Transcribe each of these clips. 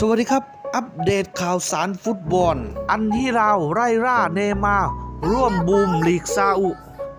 สวัสดีครับ อัปเดตข่าวสารฟุตบอล อันที่เราไร่ร่าเนมาร์ร่วมบูมลีกซาอุ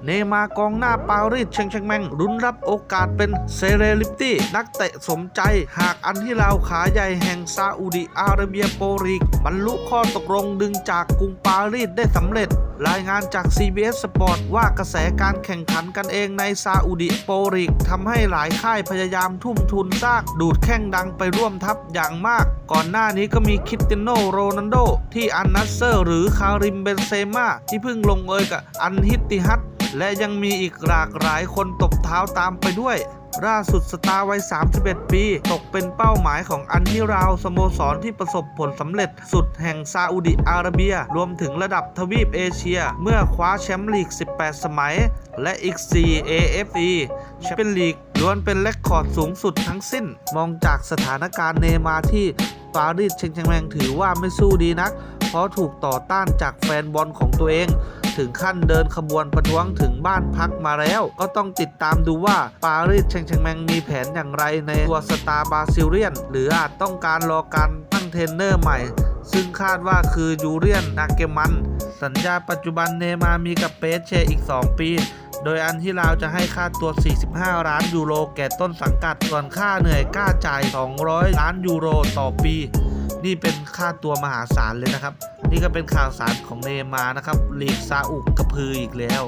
เนมากองหน้าปารีสเชงเชงแมงรุนรับโอกาสเป็นเซเลลิปตี้นักเตะสมใจ หากอันที่เราวขาใหญ่แห่งซาอุดิอาระเบียโปรลีกบรรลุข้อตกลงดึงจากกรุงปารีสได้สำเร็จ รายงานจาก CBS Sport ว่ากระแสการแข่งขันกันเองในซาอุดิโปรลีกทำให้หลายค่ายพยายามทุ่มทุนสร้างดูดแข้งดังไปร่วมทัพอย่างมาก ก่อนหน้านี้ก็มีคริสเตียโนโรนัลโดที่อันนัสเซอร์ หรือคาริมเบนเซม่าที่เพิ่งลงเอยกับอันฮิตติฮัต และยังมีอีกหลากหลายคนตบเท้าตามไปด้วยล่าสุดสตาร์วัย 31 ปี ตกเป็นเป้าหมายของอันฮิราวสโมสรที่ประสบผลสำเร็จสุดแห่งซาอุดิอาระเบีย รวมถึงระดับทวีปเอเชีย เมื่อคว้าแชมป์ลีก 18 สมัย และอีก 4 AFE แชมเปี้ยนลีกล้วนเป็นเรคคอร์ดสูงสุดทั้งสิ้น มองจากสถานการณ์เนย์มาที่ปารีสเชงเชงแมงถือว่าไม่สู้ดีนัก เพราะถูกต่อต้านจากแฟนบอลของตัวเอง ถึงขั้นเดินขบวนประท้วงถึงบ้านพักมาแล้ว ก็ต้องติดตามดูว่าปารีสแชงเชงแมงมีแผนอย่างไรในตัวสตาร์บาซิเลียน หรืออาจต้องการรอการตั้งเทรนเนอร์ใหม่ ซึ่งคาดว่าคือยูเรียนนาเกมัน สัญญาปัจจุบันเนมามีกับเปสเชอีก 2 ปีโดยอันที่ลาวจะให้ค่าตัว 45 ล้านยูโร แก่ต้นสังกัด ส่วนค่าเหนื่อยกล้าจ่าย 200 ล้านยูโรต่อปี นี่เป็นค่าตัวมหาศาลเลยนะครับ นี่ก็เป็นข่าวสารของเนย์มานะครับลีกซาอุกกระพืออีกแล้ว